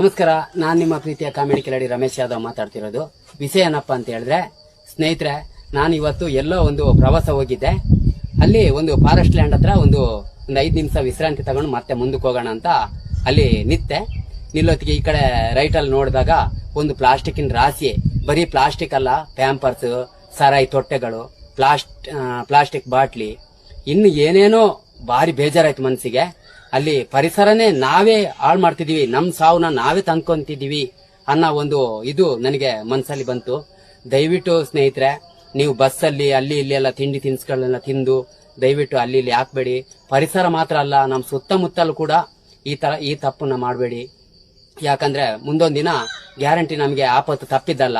ನಮಸ್ಕಾರ, ನಾನು ನಿಮ್ಮ ಪ್ರೀತಿಯ ಕಾಮಿಡಿ ಕಿಲಾಡಿ ರಮೇಶ್ ಯಾದವ್ ಮಾತಾಡ್ತಿರೋದು. ವಿಷಯ ಏನಪ್ಪ ಅಂತ ಹೇಳಿದ್ರೆ, ಸ್ನೇಹಿತರೆ, ನಾನು ಇವತ್ತು ಎಲ್ಲೋ ಒಂದು ಪ್ರವಾಸ ಹೋಗಿದ್ದೆ. ಅಲ್ಲಿ ಒಂದು ಫಾರೆಸ್ಟ್ ಲ್ಯಾಂಡ್ ಹತ್ರ ಒಂದು ಒಂದು ಐದು ನಿಮಿಷ ವಿಶ್ರಾಂತಿ ತಗೊಂಡು ಮತ್ತೆ ಮುಂದಕ್ಕೆ ಹೋಗೋಣ ಅಂತ ಅಲ್ಲಿ ನಿತ್ತೆ. ನಿಲ್ಲೋತ್ತಿಗೆ ಈ ಕಡೆ ರೈಟಲ್ಲಿ ನೋಡಿದಾಗ ಒಂದು ಪ್ಲಾಸ್ಟಿಕ್ಕಿನ ರಾಶಿ ಬರೀ ಪ್ಲಾಸ್ಟಿಕ್ ಅಲ್ಲ ಪ್ಯಾಂಪರ್ಸ್ ಸರಾಯಿ ತೊಟ್ಟೆಗಳು ಪ್ಲಾಸ್ಟ್ ಪ್ಲಾಸ್ಟಿಕ್ ಬಾಟ್ಲಿ. ಇನ್ನು ಏನೇನೋ ಭಾರಿ ಬೇಜಾರಾಯ್ತು ಮನಸ್ಸಿಗೆ. ಅಲ್ಲಿ ಪರಿಸರನೇ ನಾವೇ ಹಾಳು ಮಾಡ್ತಿದೀವಿ. ನಮ್ ಸಾವನ್ನ ನಾವೇ ತಂದ್ಕೊಂತಿದೀವಿ ಅನ್ನೋ ಒಂದು ಇದು ನನಗೆ ಮನಸ್ಸಲ್ಲಿ ಬಂತು. ದಯವಿಟ್ಟು ಸ್ನೇಹಿತರೆ, ನೀವು ಬಸ್ಸಲ್ಲಿ, ಅಲ್ಲಿ, ಇಲ್ಲಿ ಎಲ್ಲ ತಿಂಡಿ ತಿನಿಸುಗಳನ್ನ ತಿಂದು ದಯವಿಟ್ಟು ಅಲ್ಲಿ, ಇಲ್ಲಿ ಹಾಕ್ಬೇಡಿ. ಪರಿಸರ ಮಾತ್ರ ಅಲ್ಲ ನಮ್ಮ ಸುತ್ತಮುತ್ತಲೂ ಕೂಡ ಈ ತರ, ಈ ತಪ್ಪನ್ನ ಮಾಡಬೇಡಿ. ಯಾಕಂದ್ರೆ ಮುಂದೊಂದು ದಿನ ಗ್ಯಾರಂಟಿ ನಮಗೆ ಆಪತ್ತು ತಪ್ಪಿದ್ದಲ್ಲ.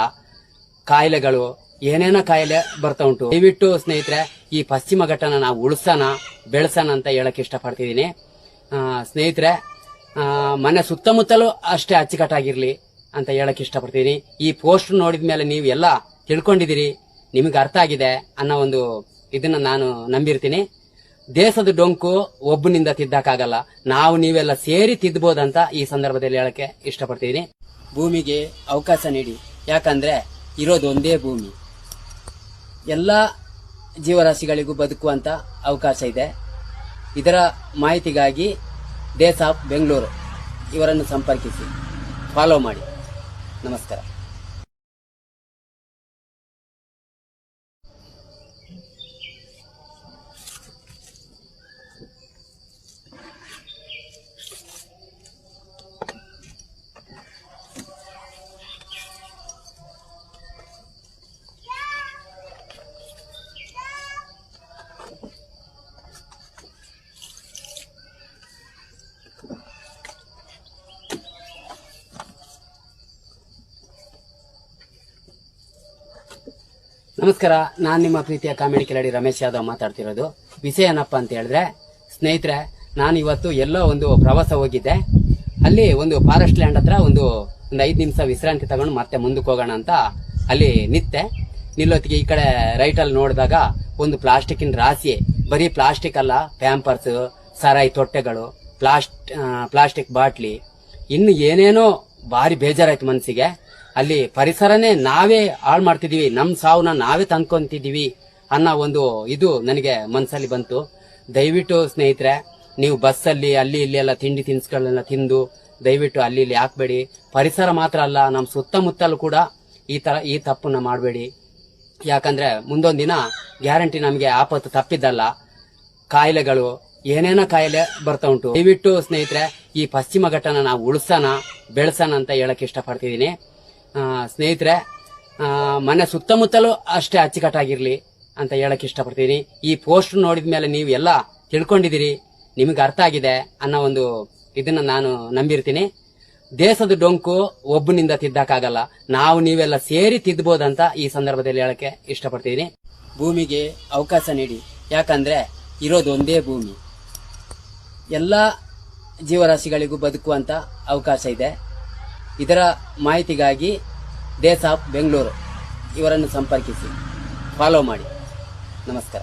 ಕಾಯಿಲೆಗಳು, ಏನೇನೋ ಕಾಯಿಲೆ ಬರ್ತಾ ಉಂಟು. ದಯವಿಟ್ಟು ಸ್ನೇಹಿತರೆ, ಈ ಪಶ್ಚಿಮ ಘಟ್ಟನ ನಾವು ಉಳಿಸೋಣ, ಬೆಳೆಸೋಣ ಅಂತ ಹೇಳಕ್ ಇಷ್ಟಪಡ್ತಿದ್ದೀನಿ. ಸ್ನೇಹಿತರೆ ಮನೆ ಸುತ್ತಮುತ್ತಲೂ ಅಷ್ಟೇ ಅಚ್ಚುಕಟ್ಟಾಗಿರಲಿ ಅಂತ ಹೇಳಕ್ ಇಷ್ಟಪಡ್ತೀನಿ. ಈ ಪೋಸ್ಟ್ ನೋಡಿದ ಮೇಲೆ ನೀವು ಎಲ್ಲ ತಿಳ್ಕೊಂಡಿದ್ದೀರಿ, ನಿಮಗೆ ಅರ್ಥ ಆಗಿದೆ ಅನ್ನೋ ಒಂದು ಇದನ್ನ ನಾನು ನಂಬಿರ್ತೀನಿ. ದೇಶದ ಡೊಂಕು ಒಬ್ಬನಿಂದ ತಿದ್ದಕ್ಕಾಗಲ್ಲ ನಾವು ನೀವೆಲ್ಲ ಸೇರಿ ತಿದ್ದಬಹುದಂತ ಈ ಸಂದರ್ಭದಲ್ಲಿ ಹೇಳಕ್ಕೆ ಇಷ್ಟಪಡ್ತೀನಿ. ಭೂಮಿಗೆ ಅವಕಾಶ ನೀಡಿ. ಯಾಕಂದ್ರೆ ಇರೋದು ಒಂದೇ ಭೂಮಿ. ಎಲ್ಲ ಜೀವರಾಶಿಗಳಿಗೂ ಬದುಕುವಂತ ಅವಕಾಶ ಇದೆ. ಇದರ ಮಾಹಿತಿಗಾಗಿ ದೇಸ್ ಆಫ್ ಬೆಂಗಳೂರು ಇವರನ್ನು ಸಂಪರ್ಕಿಸಿ. ಫಾಲೋ ಮಾಡಿ. ನಮಸ್ಕಾರ. ನಮಸ್ಕಾರ, ನಾನು ನಿಮ್ಮ ಪ್ರೀತಿಯ ಕಾಮಿಡಿ ಕಿಲಾಡಿ ರಮೇಶ್ ಯಾದವ್ ಮಾತಾಡ್ತಿರೋದು. ವಿಷಯ ಏನಪ್ಪ ಅಂತ ಹೇಳಿದ್ರೆ, ಸ್ನೇಹಿತರೆ, ನಾನು ಇವತ್ತು ಎಲ್ಲೋ ಒಂದು ಪ್ರವಾಸ ಹೋಗಿದ್ದೆ. ಅಲ್ಲಿ ಒಂದು ಫಾರೆಸ್ಟ್ ಲ್ಯಾಂಡ್ ಹತ್ರ ಒಂದು ಒಂದು ಐದು ನಿಮಿಷ ವಿಶ್ರಾಂತಿ ತಗೊಂಡು ಮತ್ತೆ ಮುಂದಕ್ಕೆ ಹೋಗೋಣ ಅಂತ ಅಲ್ಲಿ ನಿತ್ತೆ ನಿಲ್ಲೊತ್ತಿಗೆ ಈ ಕಡೆ ರೈಟ್ ಅಲ್ಲಿ ನೋಡಿದಾಗ ಒಂದು ಪ್ಲಾಸ್ಟಿಕ್ಕಿನ ರಾಶಿ, ಬರೀ ಪ್ಲಾಸ್ಟಿಕ್ ಅಲ್ಲ ಪ್ಯಾಂಪರ್ಸ್ ಸರಾಯಿ ತೊಟ್ಟೆಗಳು ಪ್ಲಾಸ್ಟ್ ಪ್ಲಾಸ್ಟಿಕ್ ಬಾಟ್ಲಿ. ಇನ್ನು ಏನೇನೋ ಭಾರಿ ಬೇಜಾರಾಯ್ತು ಮನಸ್ಸಿಗೆ ಅಲ್ಲಿ ಪರಿಸರನೇ ನಾವೇ ಹಾಳು ಮಾಡ್ತಿದೀವಿ. ನಮ್ಮ ಸಾವನ್ನ ನಾವೇ ತಂದ್ಕೊಂತಿದೀವಿ ಅನ್ನೋ ಒಂದು ಇದು ನನಗೆ ಮನಸ್ಸಲ್ಲಿ ಬಂತು. ದಯವಿಟ್ಟು ಸ್ನೇಹಿತರೆ, ನೀವು ಬಸ್ಸಲ್ಲಿ, ಅಲ್ಲಿ, ಇಲ್ಲಿ ಎಲ್ಲ ತಿಂಡಿ ತಿನಿಸುಗಳನ್ನ ತಿಂದು ದಯವಿಟ್ಟು ಅಲ್ಲಿ, ಇಲ್ಲಿ ಹಾಕ್ಬೇಡಿ. ಪರಿಸರ ಮಾತ್ರ ಅಲ್ಲ ನಮ್ಮ ಸುತ್ತಮುತ್ತಲೂ ಕೂಡ ಈ ತರ, ಈ ತಪ್ಪನ್ನ ಮಾಡಬೇಡಿ. ಯಾಕಂದ್ರೆ ಮುಂದೊಂದು ದಿನ ಗ್ಯಾರಂಟಿ ನಮಗೆ ಆಪತ್ತು ತಪ್ಪಿದ್ದಲ್ಲ. ಕಾಯಿಲೆಗಳು, ಏನೇನೋ ಕಾಯಿಲೆ ಬರ್ತಾ ಉಂಟು. ದಯವಿಟ್ಟು ಸ್ನೇಹಿತರೆ, ಈ ಪಶ್ಚಿಮ ಘಟ್ಟನ ನಾವು ಉಳಿಸೋಣ, ಬೆಳೆಸೋಣ ಅಂತ ಹೇಳಕ್ ಇಷ್ಟಪಡ್ತಿದ್ದೀನಿ. ಸ್ನೇಹಿತರೆ ಮನೆ ಸುತ್ತಮುತ್ತಲೂ ಅಷ್ಟೇ ಅಚ್ಚುಕಟ್ಟಾಗಿರಲಿ ಅಂತ ಹೇಳಕ್ ಇಷ್ಟಪಡ್ತೀನಿ. ಈ ಪೋಸ್ಟ್ ನೋಡಿದ ಮೇಲೆ ನೀವು ಎಲ್ಲ ತಿಳ್ಕೊಂಡಿದ್ದೀರಿ, ನಿಮಗೆ ಅರ್ಥ ಆಗಿದೆ ಅನ್ನೋ ಒಂದು ಇದನ್ನ ನಾನು ನಂಬಿರ್ತೀನಿ. ದೇಶದ ಡೊಂಕು ಒಬ್ಬನಿಂದ ತಿದ್ದಕ್ಕಾಗಲ್ಲ, ನಾವು ನೀವೆಲ್ಲ ಸೇರಿ ತಿದ್ದಬಹುದಂತ ಈ ಸಂದರ್ಭದಲ್ಲಿ ಹೇಳಕ್ಕೆ ಇಷ್ಟಪಡ್ತೀನಿ. ಭೂಮಿಗೆ ಅವಕಾಶ ನೀಡಿ, ಯಾಕಂದ್ರೆ ಇರೋದು ಒಂದೇ ಭೂಮಿ. ಎಲ್ಲ ಜೀವರಾಶಿಗಳಿಗೂ ಬದುಕುವಂತ ಅವಕಾಶ ಇದೆ. ಇದರ ಮಾಹಿತಿಗಾಗಿ ದೇಶ ಆಫ್ ಬೆಂಗಳೂರು ಇವರನ್ನು ಸಂಪರ್ಕಿಸಿ. ಫಾಲೋ ಮಾಡಿ. ನಮಸ್ಕಾರ.